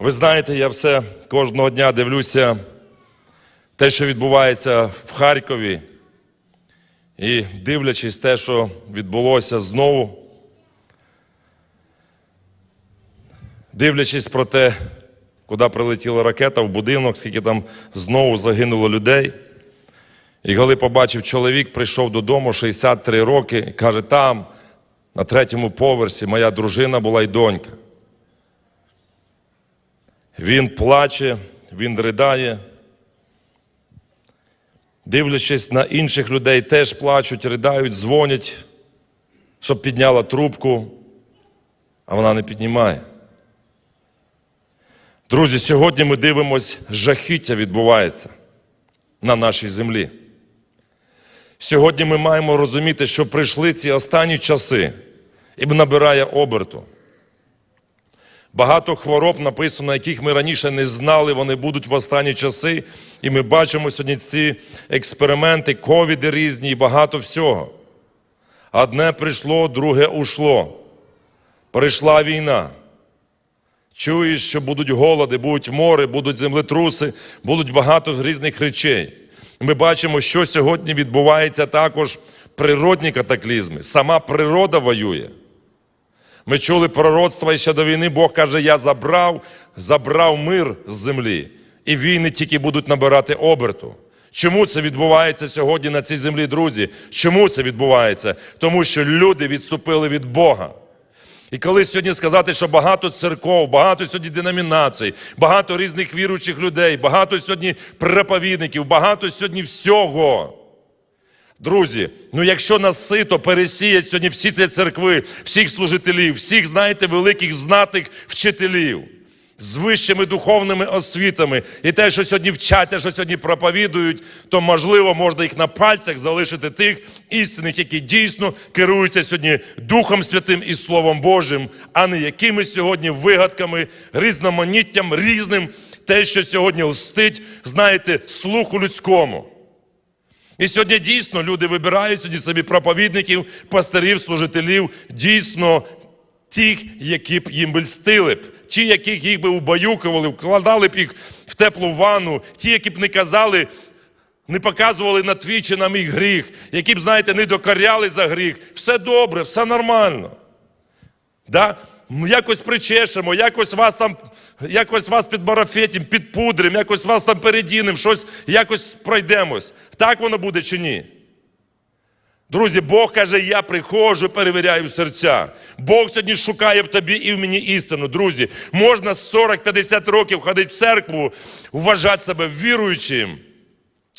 Ви знаєте, я все кожного дня дивлюся те, що відбувається в Харкові, і дивлячись те, що відбулося знову, дивлячись про те, куди прилетіла ракета в будинок, скільки там знову загинуло людей. І коли побачив чоловік, прийшов додому 63 роки каже, там, на третьому поверсі, моя дружина була й донька. Він плаче, він ридає. Дивлячись на інших людей, теж плачуть, ридають, дзвонять, щоб підняла трубку, а вона не піднімає. Друзі, сьогодні ми дивимось, жахіття відбувається на нашій землі. Сьогодні ми маємо розуміти, що прийшли ці останні часи і набирає оберту. Багато хвороб написано, яких ми раніше не знали, вони будуть в останні часи. І ми бачимо сьогодні ці експерименти, ковіди різні і багато всього. Одне прийшло, друге ушло. Прийшла війна. Чуєш, що будуть голоди, будуть мори, будуть землетруси, будуть багато різних речей. Ми бачимо, що сьогодні відбувається також природні катаклізми. Сама природа воює. Ми чули пророцтва і ще до війни. Бог каже: Я забрав, забрав мир з землі. І війни тільки будуть набирати оберту. Чому це відбувається сьогодні на цій землі, друзі? Чому це відбувається? Тому що люди відступили від Бога. І коли сьогодні сказати, що багато церков, багато сьогодні деномінацій, багато різних віруючих людей, багато сьогодні проповідників, багато сьогодні всього. Друзі, ну якщо нас сито пересіять сьогодні всі ці церкви, всіх служителів, всіх, знаєте, великих знатих вчителів з вищими духовними освітами, і те, що сьогодні вчать, те, що сьогодні проповідують, то можливо можна їх на пальцях залишити тих істинних, які дійсно керуються сьогодні Духом Святим і Словом Божим, а не якимись сьогодні вигадками, різноманіттям, різним, те, що сьогодні лстить, знаєте, слуху людському. І сьогодні дійсно люди вибирають сьогодні собі проповідників, пастирів, служителів, дійсно тих, які б їм би льстили б, ті, яких їх би убаюкували, вкладали б їх в теплу ванну, ті, які б не казали, не показували на твій чи на мій гріх, які б, знаєте, не докоряли за гріх. Все добре, все нормально. Да? Якось причешемо, якось вас там, якось вас підмарафетім, підпудрим, якось вас там передінем, щось якось пройдемось. Так воно буде чи ні? Друзі, Бог каже, я приходжу, перевіряю серця. Бог сьогодні шукає в тобі і в мені істину. Друзі, можна 40-50 років ходити в церкву, вважати себе віруючим.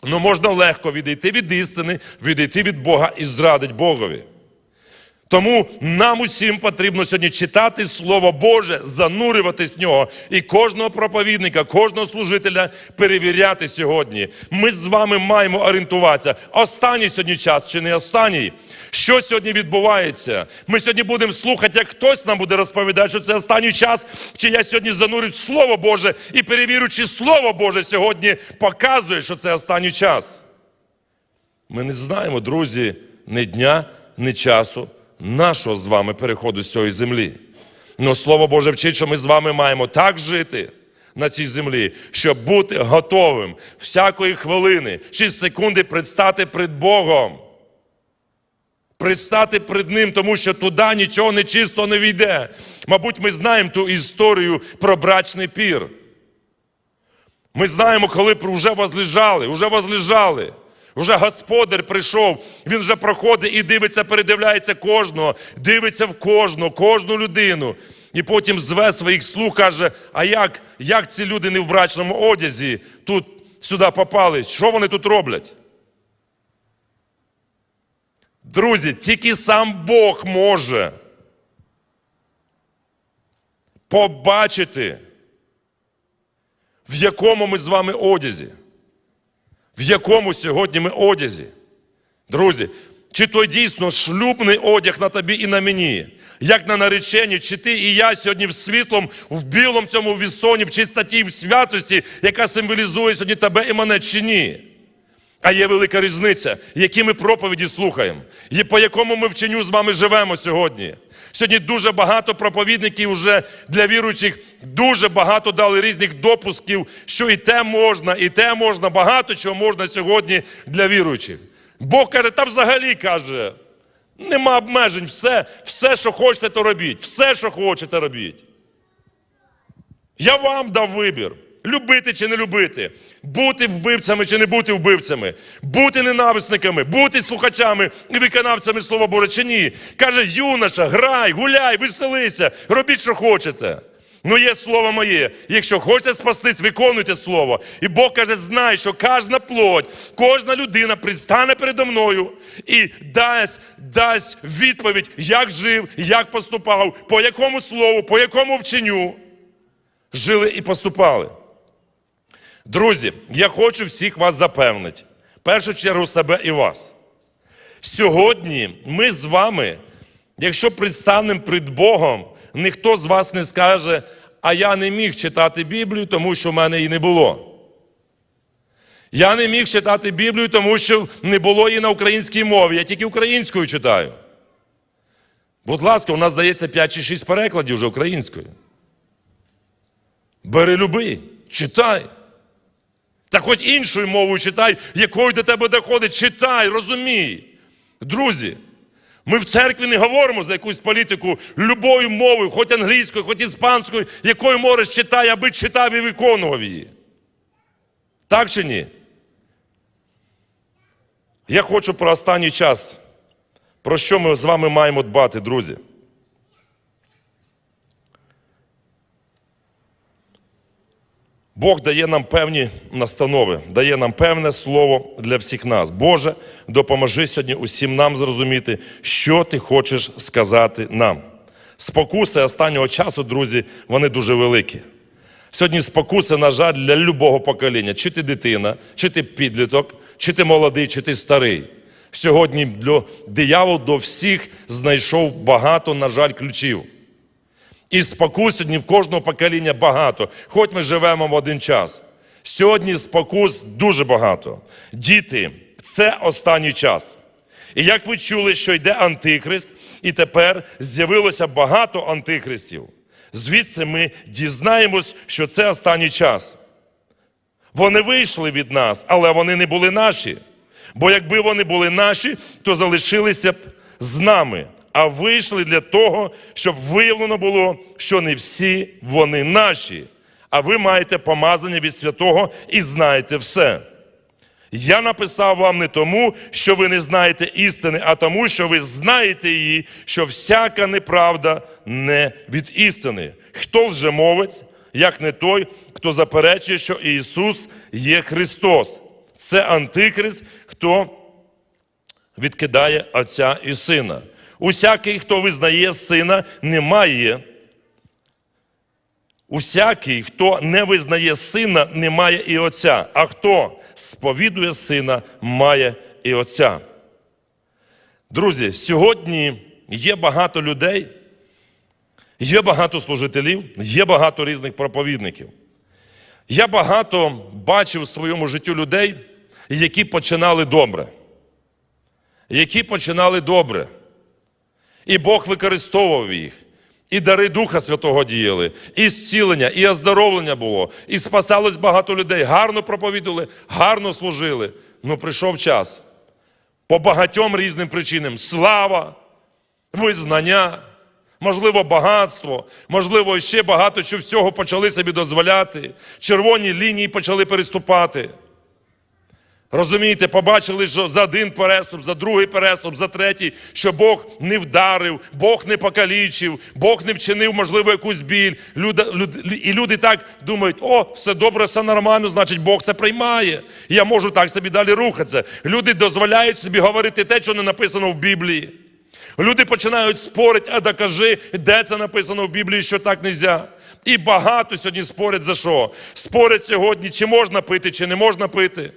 Ну можна легко відійти від істини, відійти від Бога і зрадити Богові. Тому нам усім потрібно сьогодні читати Слово Боже, занурюватись в нього і кожного проповідника, кожного служителя перевіряти сьогодні. Ми з вами маємо орієнтуватися. Останній сьогодні час чи не останній? Що сьогодні відбувається? Ми сьогодні будемо слухати, як хтось нам буде розповідати, що це останній час, чи я сьогодні занурюсь в Слово Боже і перевірю, чи Слово Боже сьогодні показує, що це останній час. Ми не знаємо, друзі, ні дня, ні часу нашого з вами переходу з цієї землі. Но Слово Боже вчить, що ми з вами маємо так жити на цій землі, щоб бути готовим всякої хвилини чи секунди предстати перед Богом. Предстати перед Ним, тому що туди нічого нечисто не війде. Мабуть, ми знаємо ту історію про брачний пір. Ми знаємо, коли вже возлежали, вже возлежали. Вже господар прийшов, він вже проходить і дивиться, передивляється кожного, дивиться в кожного, кожну людину. І потім зве своїх слуг, каже: а як, як ці люди не в брачному одязі тут сюди попали? Що вони тут роблять? Друзі, тільки сам Бог може побачити, в якому ми з вами одязі в якому сьогодні ми одязі. Друзі, чи то дійсно шлюбний одяг на тобі і на мені, як на нареченні, чи ти і я сьогодні в світлом, в білому цьому вісоні, в чистоті, в святості, яка символізує сьогодні тебе і мене, чи ні? А є велика різниця, які ми проповіді слухаємо, і по якому ми вченню з вами живемо сьогодні. Сьогодні дуже багато проповідників вже для віруючих дуже багато дали різних допусків, що і те можна, і те можна, багато чого можна сьогодні для віруючих. Бог каже, та взагалі каже, нема обмежень, все, все, що хочете, то робіть, все, що хочете, робіть. Я вам дав вибір. Любити чи не любити, бути вбивцями чи не бути вбивцями, бути ненависниками, бути слухачами і виконавцями Слова Боже чи ні. Каже, юноша, грай, гуляй, веселися, робіть, що хочете. Ну є слово моє. Якщо хочете спастись, виконуйте слово. І Бог каже, знай, що кожна плоть, кожна людина предстане передо мною і дасть, дасть відповідь, як жив, як поступав, по якому слову, по якому вченню жили і поступали. Друзі, я хочу всіх вас запевнити, в першу чергу себе і вас. Сьогодні ми з вами, якщо предстанемо пред Богом, ніхто з вас не скаже, а я не міг читати Біблію, тому що в мене її не було. Я не міг читати Біблію, тому що не було її на українській мові. Я тільки українською читаю. Будь ласка, у нас здається 5 чи 6 перекладів вже українською. Бери люби, читай. Та хоч іншою мовою читай, якою до тебе доходить, читай, розумій. Друзі, ми в церкві не говоримо за якусь політику любою мовою, хоч англійською, хоч іспанською, якою можеш читай, аби читав і виконував її. Так чи ні? Я хочу про останній час. Про що ми з вами маємо дбати, друзі? Бог дає нам певні настанови, дає нам певне слово для всіх нас. Боже, допоможи сьогодні усім нам зрозуміти, що ти хочеш сказати нам. Спокуси останнього часу, друзі, вони дуже великі. Сьогодні спокуси, на жаль, для любого покоління, чи ти дитина, чи ти підліток, чи ти молодий, чи ти старий. Сьогодні диявол до всіх знайшов багато, на жаль, ключів. І спокус сьогодні в кожного покоління багато, хоч ми живемо в один час. Сьогодні спокус дуже багато. Діти, це останній час. І як ви чули, що йде антихрист, і тепер з'явилося багато антихристів. Звідси ми дізнаємось, що це останній час. Вони вийшли від нас, але вони не були наші. Бо якби вони були наші, то залишилися б з нами, а вийшли для того, щоб виявлено було, що не всі вони наші. А ви маєте помазання від святого і знаєте все. Я написав вам не тому, що ви не знаєте істини, а тому, що ви знаєте її, що всяка неправда не від істини. Хто лжемовець, як не той, хто заперечує, що Ісус є Христос. Це антихрист, хто відкидає Отця і Сина. Усякий, хто визнає сина, не має. Усякий, хто не визнає сина, не має і Отця, а хто сповідує сина, має і Отця. Друзі, сьогодні є багато людей, є багато служителів, є багато різних проповідників. Я багато бачив в своєму житті людей, які починали добре. Які починали добре. І Бог використовував їх. І дари Духа Святого діяли, і зцілення, і оздоровлення було, і спасалось багато людей. Гарно проповідували, гарно служили. Ну прийшов час. По багатьом різним причинам. Слава, визнання, можливо, багатство, можливо, ще багато чого всього почали собі дозволяти. Червоні лінії почали переступати. Розумієте, побачили, що за один переступ, за другий переступ, за третій, що Бог не вдарив, Бог не покалічив, Бог не вчинив, можливо, якусь біль. Люди, люди, і люди так думають, о, все добре, все нормально, значить Бог це приймає. Я можу так собі далі рухатися. Люди дозволяють собі говорити те, що не написано в Біблії. Люди починають спорити, а докажи, де це написано в Біблії, що так не можна. І багато сьогодні спорять за що? Спорять сьогодні, чи можна пити, чи не можна пити.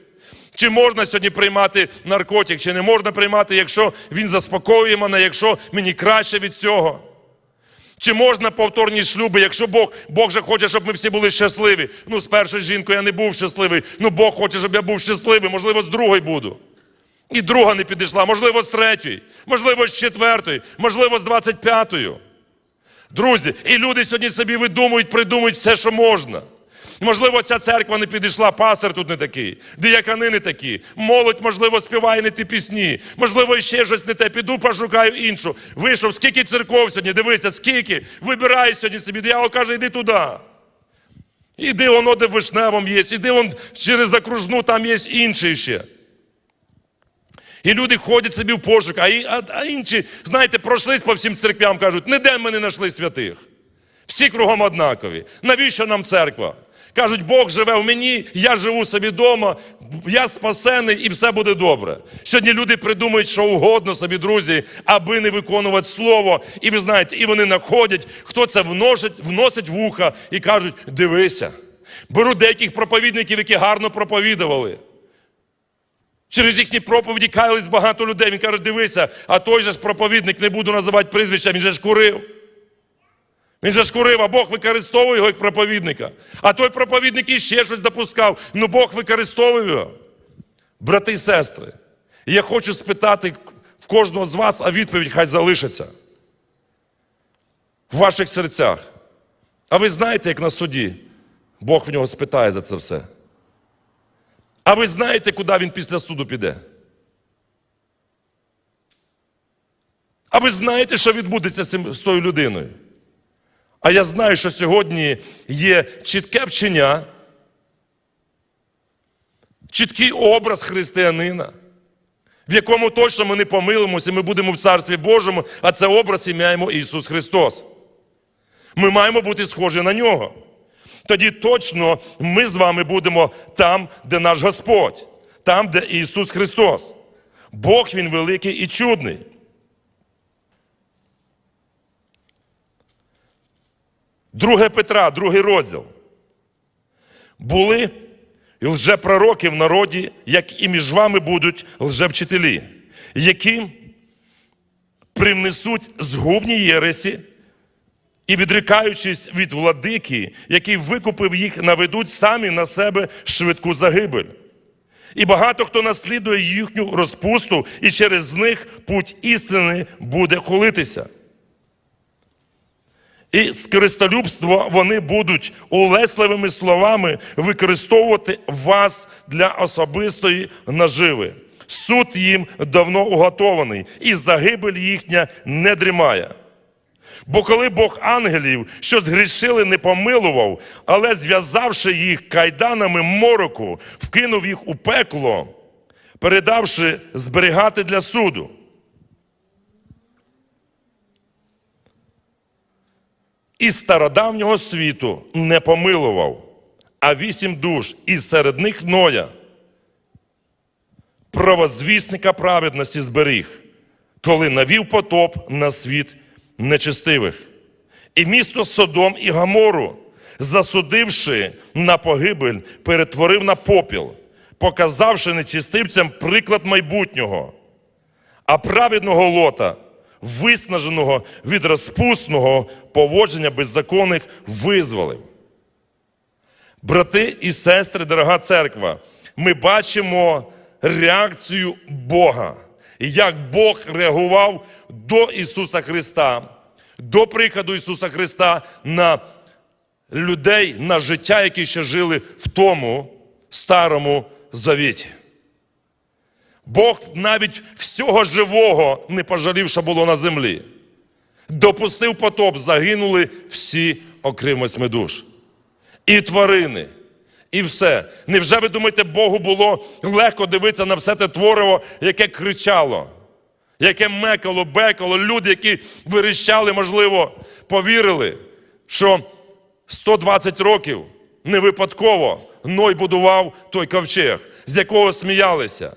Чи можна сьогодні приймати наркотик, чи не можна приймати, якщо він заспокоює мене, якщо мені краще від цього? Чи можна повторні шлюби, якщо Бог, Бог же хоче, щоб ми всі були щасливі. Ну, з першою жінкою я не був щасливий. Ну, Бог хоче, щоб я був щасливий, можливо, з другою буду. І друга не підійшла, можливо, з третьої, можливо, з четвертої, можливо, з двадцять п'ятою. Друзі, і люди сьогодні собі видумують, придумують все, що можна. Можливо, ця церква не підійшла, пастор тут не такий, диякани не такі, молодь, можливо, співає не ті пісні, можливо, ще щось не те. Піду, пошукаю іншу. Вийшов, скільки церков сьогодні, дивися, скільки. Вибирай сьогодні собі. Диявол каже, йди туди. Іди воно, де вишневом є, іди вон через окружну, там є інший ще. І люди ходять собі в пошук, а, а, а інші, знаєте, пройшлись по всім церквям, кажуть, ніде ми не знайшли святих. Всі кругом однакові. Навіщо нам церква? Кажуть, Бог живе в мені, я живу собі вдома, я спасений і все буде добре. Сьогодні люди придумують, що угодно собі, друзі, аби не виконувати слово. І ви знаєте, і вони знаходять, хто це вносить, вносить в і кажуть, дивися. Беру деяких проповідників, які гарно проповідували. Через їхні проповіді каялись багато людей. Він каже, дивися, а той же ж проповідник, не буду називати прізвища, він же ж курив. Він же ж курив, а Бог використовує його як проповідника. А той проповідник іще щось допускав. Ну Бог використовує його. Брати і сестри, я хочу спитати в кожного з вас, а відповідь хай залишиться в ваших серцях. А ви знаєте, як на суді Бог в нього спитає за це все? А ви знаєте, куди він після суду піде? А ви знаєте, що відбудеться з, тою людиною? А я знаю, що сьогодні є чітке вчення, чіткий образ християнина, в якому точно ми не помилимося, ми будемо в Царстві Божому, а це образ ім'яємо Ісус Христос. Ми маємо бути схожі на нього. Тоді точно ми з вами будемо там, де наш Господь, там, де Ісус Христос. Бог Він великий і чудний. Друге Петра, другий розділ. Були лжепророки в народі, як і між вами будуть лжевчителі, які привнесуть згубні єресі і, відрікаючись від владики, який викупив їх, наведуть самі на себе швидку загибель. І багато хто наслідує їхню розпусту, і через них путь істини буде холитися. І з користолюбства вони будуть улесливими словами використовувати вас для особистої наживи. Суд їм давно уготований, і загибель їхня не дрімає. Бо коли Бог ангелів, що згрішили, не помилував, але зв'язавши їх кайданами мороку, вкинув їх у пекло, передавши зберігати для суду. І стародавнього світу не помилував, а вісім душ, і серед них Ноя, правозвісника праведності зберіг, коли навів потоп на світ нечестивих. І місто Содом і Гамору, засудивши на погибель, перетворив на попіл, показавши нечистивцям приклад майбутнього, а праведного лота, виснаженого від розпусного поводження беззаконних, визволив. Брати і сестри, дорога церква, ми бачимо реакцію Бога. Як Бог реагував до Ісуса Христа, до приходу Ісуса Христа на людей, на життя, які ще жили в тому старому завіті. Бог навіть всього живого не пожалів, було на землі. Допустив потоп, загинули всі, окрім восьми душ. І тварини, і все. Невже ви думаєте, Богу було легко дивитися на все те твориво, яке кричало, яке мекало, бекало, люди, які виріщали, можливо, повірили, що 120 років не випадково Ной будував той ковчег, з якого сміялися.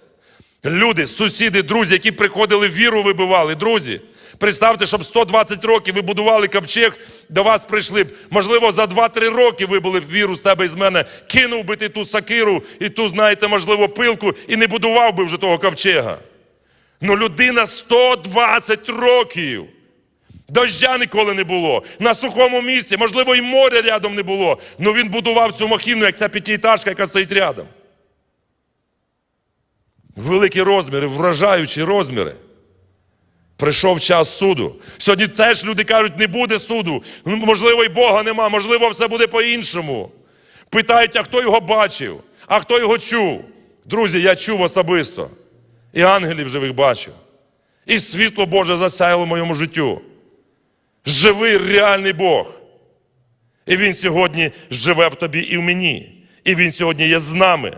Люди, сусіди, друзі, які приходили віру вибивали, друзі. Представте, щоб 120 років ви будували ковчег, до вас прийшли б. Можливо, за 2-3 роки вибили б віру з тебе і з мене, кинув би ти ту сакиру і ту, знаєте, можливо, пилку, і не будував би вже того ковчега. Ну людина 120 років Дождя ніколи не було. На сухому місці, можливо, і моря рядом не було. але він будував цю махіну, як ця п'ятиэтажка, яка стоїть рядом. Великі розміри, вражаючі розміри. Прийшов час суду. Сьогодні теж люди кажуть, не буде суду. Ну, Можливо, і Бога нема, можливо, все буде по-іншому. Питають, а хто його бачив, а хто його чув. Друзі, я чув особисто. І ангелів живих бачив. І світло Боже засяяло в моєму життю. Живий реальний Бог. І Він сьогодні живе в тобі і в мені. І Він сьогодні є з нами.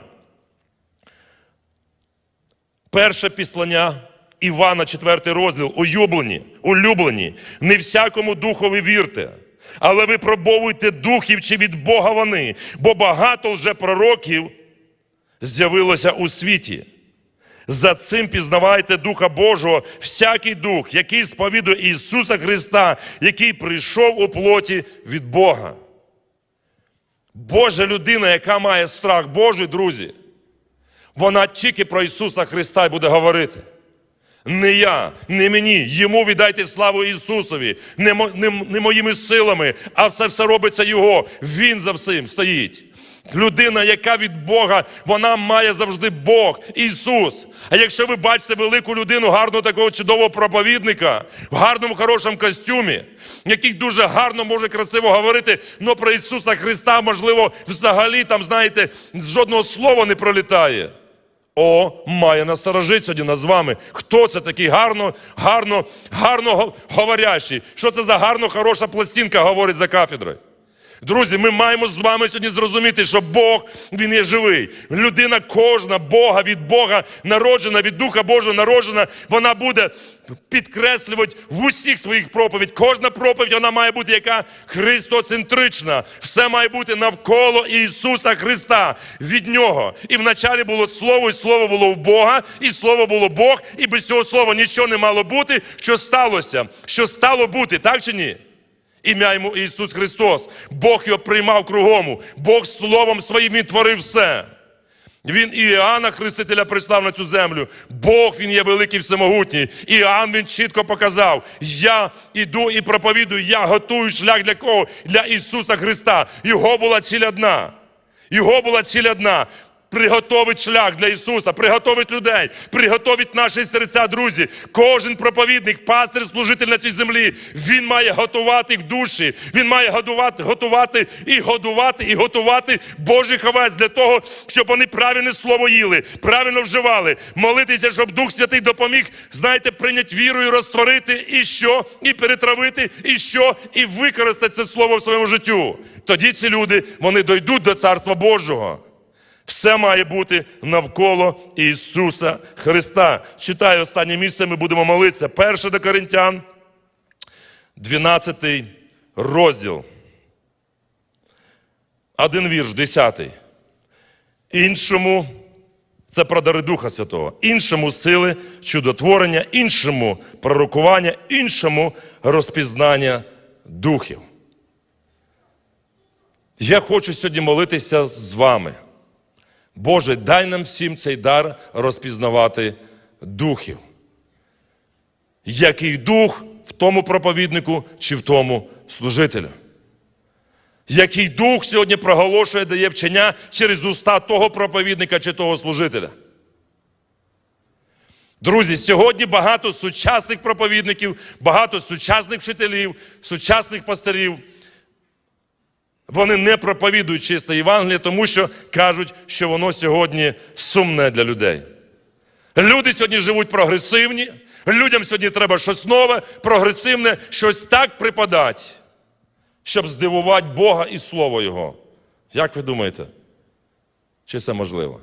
Перше післання Івана, 4 розділ, улюблені, улюблені, не всякому духові вірте, але ви пробовуйте духів, чи від Бога вони, бо багато вже пророків з'явилося у світі. За цим пізнавайте Духа Божого, всякий дух, який сповідує Ісуса Христа, який прийшов у плоті від Бога. Божа людина, яка має страх Божий, друзі, вона тільки про Ісуса Христа й буде говорити. Не я, не мені. Йому віддайте славу Ісусові, не, мо- не, не моїми силами, а все все робиться Його. Він за всім стоїть. Людина, яка від Бога, вона має завжди Бог, Ісус. А якщо ви бачите велику людину, гарного такого чудового проповідника, в гарному хорошому костюмі, який дуже гарно може красиво говорити, але про Ісуса Христа, можливо, взагалі там, знаєте, жодного слова не пролітає. О, має насторожить сьогодні нас з вами. Хто це такий гарно, гарно, гарно го- говорящий? Що це за гарно хороша пластинка говорить за кафедрою? Друзі, ми маємо з вами сьогодні зрозуміти, що Бог Він є живий. Людина кожна Бога від Бога народжена, від Духа Божого народжена, вона буде підкреслювати в усіх своїх проповідь. Кожна проповідь вона має бути яка христоцентрична. Все має бути навколо Ісуса Христа від Нього. І вначалі було Слово, і Слово було в Бога, і Слово було Бог, і без цього слова нічого не мало бути. Що сталося? Що стало бути, так чи ні? Ім'я йому Ісус Христос. Бог його приймав кругом. Бог Словом своїм Він творив все. Він і Іоанна Хрестителя прислав на цю землю. Бог він є великий всемогутній. Іоанн він чітко показав: я іду і проповідую, я готую шлях для кого? Для Ісуса Христа. Його була ціль одна. Його була ціль одна. Приготовить шлях для Ісуса, приготовить людей, приготовить наші серця, друзі. Кожен проповідник, пастир, служитель на цій землі, він має готувати їх душі, він має годувати, готувати і годувати, і готувати Божих овець для того, щоб вони правильне слово їли, правильно вживали, молитися, щоб Дух Святий допоміг, знаєте, прийняти віру і розтворити, і що, і перетравити, і що, і використати це слово в своєму життю. Тоді ці люди вони дойдуть до Царства Божого. Все має бути навколо Ісуса Христа. Читаю останнє місце, ми будемо молитися. Перше до Коринтян, 12 розділ. Один вірш, 10. Іншому, це про дари Духа Святого, іншому сили чудотворення, іншому пророкування, іншому розпізнання духів. Я хочу сьогодні молитися з вами. Боже, дай нам всім цей дар розпізнавати духів. Який дух в тому проповіднику чи в тому служителю? Який дух сьогодні проголошує, дає вчення через уста того проповідника чи того служителя? Друзі, сьогодні багато сучасних проповідників, багато сучасних вчителів, сучасних пастирів. Вони не проповідують чисте Євангеліє, тому що кажуть, що воно сьогодні сумне для людей. Люди сьогодні живуть прогресивні, людям сьогодні треба щось нове, прогресивне, щось так припадати, щоб здивувати Бога і Слово Його. Як ви думаєте, чи це можливо?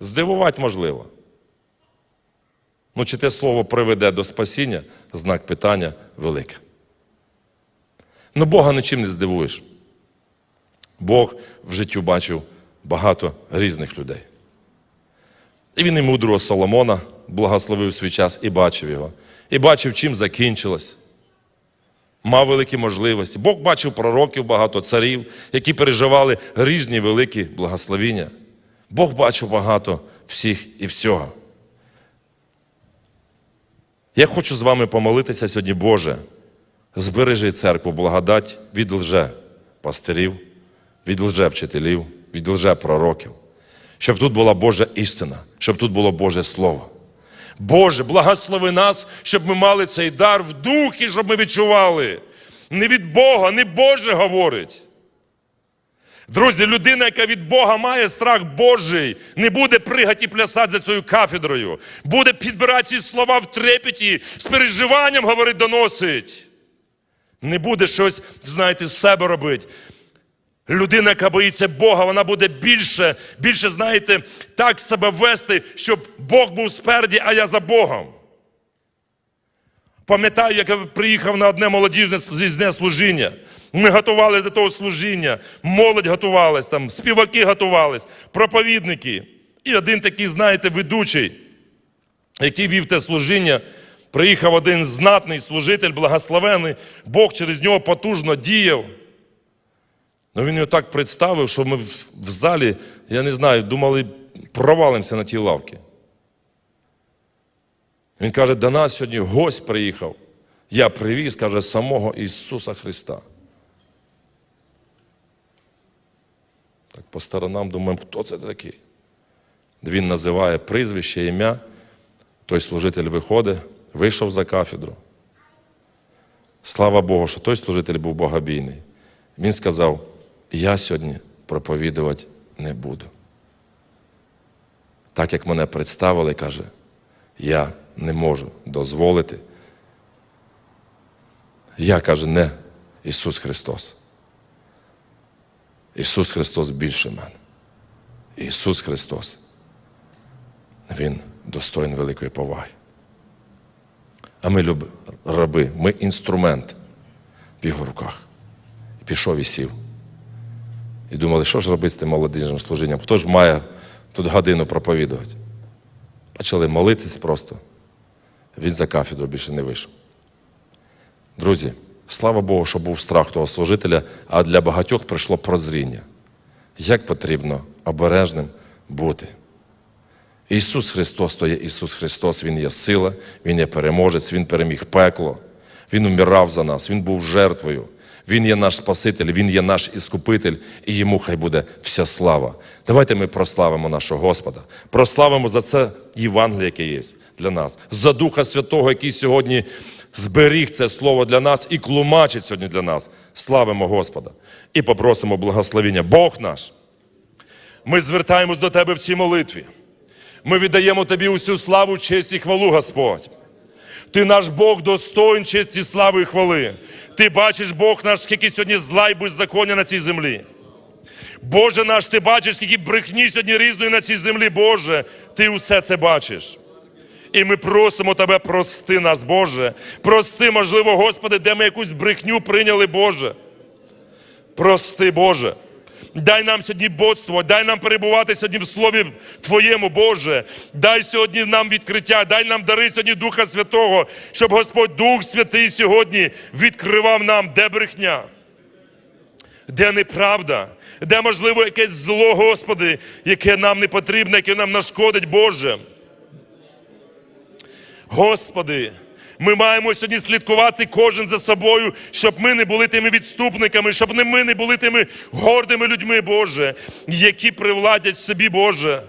Здивувати можливо. Ну, чи те слово приведе до спасіння, знак питання велике. Ну, Бога нічим не здивуєш. Бог в життю бачив багато різних людей. І він і мудрого Соломона благословив свій час і бачив його. І бачив, чим закінчилось. Мав великі можливості. Бог бачив пророків, багато царів, які переживали різні великі благословіння. Бог бачив багато всіх і всього. Я хочу з вами помолитися сьогодні, Боже. Збережи церкву благодать від лже пастирів, від лже вчителів, від лже пророків, щоб тут була Божа істина, щоб тут було Боже Слово. Боже, благослови нас, щоб ми мали цей дар в духі, щоб ми відчували. Не від Бога, не Боже говорить. Друзі, людина, яка від Бога має страх Божий, не буде пригати і плясати за цією кафедрою, буде підбирати ці слова в трепеті, з переживанням говорить, доносить. Не буде щось, знаєте, з себе робити. Людина, яка боїться Бога, вона буде більше, більше, знаєте, так себе вести, щоб Бог був спереді, а я за Богом. Пам'ятаю, як я приїхав на одне молодіжне з'їзне служіння. Ми готувалися до того служіння, молодь готувалась, там, співаки готувались, проповідники. І один такий, знаєте, ведучий, який вів те служіння, приїхав один знатний служитель, благословений, Бог через нього потужно діяв. Ну він його так представив, що ми в залі, я не знаю, думали, провалимося на тій лавці. Він каже, до нас сьогодні гость приїхав. Я привіз, каже, самого Ісуса Христа. Так по сторонам думаємо, хто це такий? Він називає прізвище, ім'я. Той служитель виходить, вийшов за кафедру. Слава Богу, що той служитель був богобійний. Він сказав: я сьогодні проповідувати не буду. Так як мене представили, каже, я не можу дозволити. Я каже, не Ісус Христос. Ісус Христос більше мене. Ісус Христос. Він достоїн великої поваги. А ми раби, ми інструмент в його руках. Пішов і сів. І думали, що ж робити з тим молодіжним служінням? Хто ж має тут годину проповідувати? Почали молитись просто. Він за кафедру більше не вийшов. Друзі, слава Богу, що був страх того служителя, а для багатьох прийшло прозріння. Як потрібно обережним бути. Ісус Христос то є Ісус Христос, Він є сила, Він є переможець, Він переміг пекло, Він умирав за нас, Він був жертвою. Він є наш Спаситель, Він є наш Іскупитель, і йому хай буде вся слава. Давайте ми прославимо нашого Господа, прославимо за це Євангеліє, яке є для нас, за Духа Святого, який сьогодні зберіг це слово для нас і тлумачить сьогодні для нас. Славимо Господа і попросимо благословення. Бог наш. Ми звертаємось до Тебе в цій молитві. Ми віддаємо Тобі усю славу, честь і хвалу, Господь. Ти наш Бог достоїн честі, слави і хвали. Ти бачиш, Бог наш, скільки сьогодні зла і беззаконня на цій землі. Боже наш, ти бачиш, скільки брехні сьогодні різної на цій землі, Боже, ти усе це бачиш. І ми просимо Тебе, прости нас, Боже. Прости, можливо, Господи, де ми якусь брехню прийняли, Боже. Прости, Боже. Дай нам сьогодні бодство, дай нам перебувати сьогодні в Слові Твоєму, Боже. Дай сьогодні нам відкриття, дай нам дари сьогодні Духа Святого, щоб Господь Дух Святий сьогодні відкривав нам, де брехня, де неправда, де, можливо, якесь зло, Господи, яке нам не потрібне, яке нам нашкодить, Боже. Господи, ми маємо сьогодні слідкувати кожен за собою, щоб ми не були тими відступниками, щоб не ми не були тими гордими людьми, Боже, які привладять собі, Боже.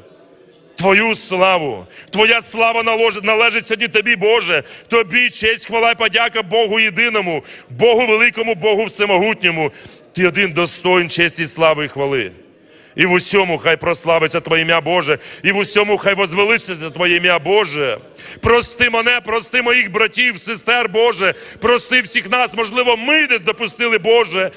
Твою славу, Твоя слава належить, належить сьогодні Тобі, Боже. Тобі честь, хвала і подяка Богу єдиному, Богу великому, Богу всемогутньому. Ти один достоїн честі, слави і хвали. І в усьому хай прославиться Твоє ім'я Боже, і в усьому хай возвеличиться Твоє ім'я Боже. Прости мене, прости моїх братів, сестер, Боже, прости всіх нас. Можливо, ми десь допустили, Боже,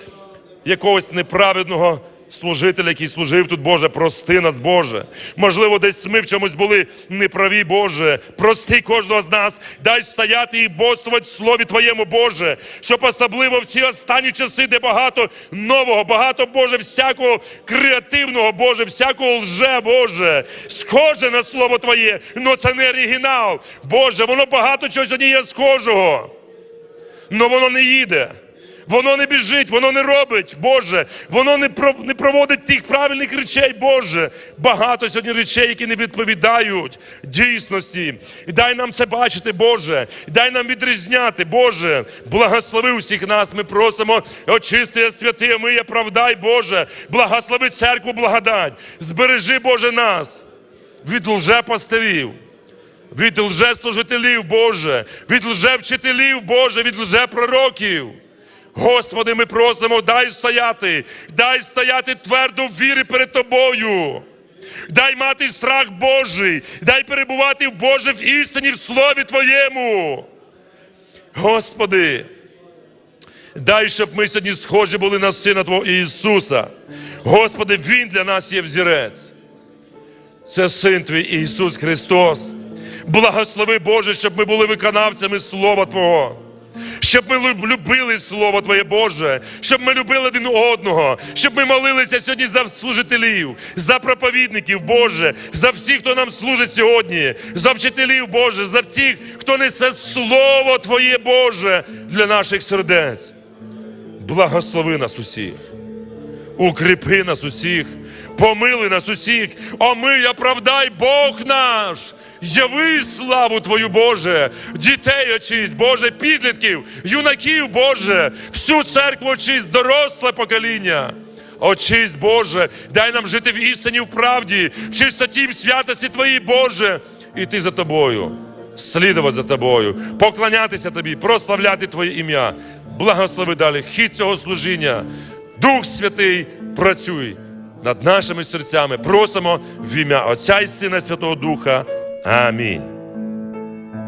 якогось неправедного служителя, який служив тут, Боже, прости нас, Боже. Можливо, десь ми в чомусь були неправі, Боже. Прости кожного з нас, дай стояти і боствувати в Слові Твоєму, Боже, щоб особливо в ці останні часи, де багато нового, багато, Боже, всякого креативного, Боже, всякого лже, Боже, схоже на Слово Твоє, але це не оригінал. Боже, воно багато чого сьогодні є схожого. але воно не їде. Воно не біжить, воно не робить, Боже. Воно не проводить тих правильних речей, Боже. Багато сьогодні речей, які не відповідають дійсності. Дай нам це бачити, Боже. Дай нам відрізняти, Боже. Благослови усіх нас. Ми просимо, очисти, святи, омиє, правдай, Боже. Благослови церкву, благодать. Збережи, Боже, нас від лжепастирів від лжеслужителів, Боже, від лжевчителів, Боже, від лжепророків. Господи, ми просимо, дай стояти, дай стояти твердо в вірі перед Тобою. Дай мати страх Божий, дай перебувати в Боже в істині, в Слові Твоєму. Господи, дай, щоб ми сьогодні схожі були на Сина Твого Ісуса. Господи, Він для нас є взірець. Це Син Твій Ісус Христос. Благослови Боже, щоб ми були виконавцями Слова Твого. Щоб ми любили Слово Твоє Боже, щоб ми любили один одного, щоб ми молилися сьогодні за служителів, за проповідників, Боже, за всіх, хто нам служить сьогодні, за вчителів, Боже, за тих, хто несе Слово Твоє Боже для наших сердець. Благослови нас усіх. Укріпи нас усіх, помили нас усіх, омий, оправдай Бог наш. Яви славу Твою, Боже, дітей очисть, Боже, підлітків, юнаків, Боже, всю церкву очисть, доросле покоління. Очисть, Боже, дай нам жити в істині, в правді, в чистоті, в святості Твоїй, Боже, іти за Тобою, слідувати за Тобою, поклонятися Тобі, прославляти Твоє ім'я. Благослови далі хід цього служіння. Дух Святий, працюй над нашими серцями. Просимо в ім'я Отця і Сина Святого Духа. Амінь.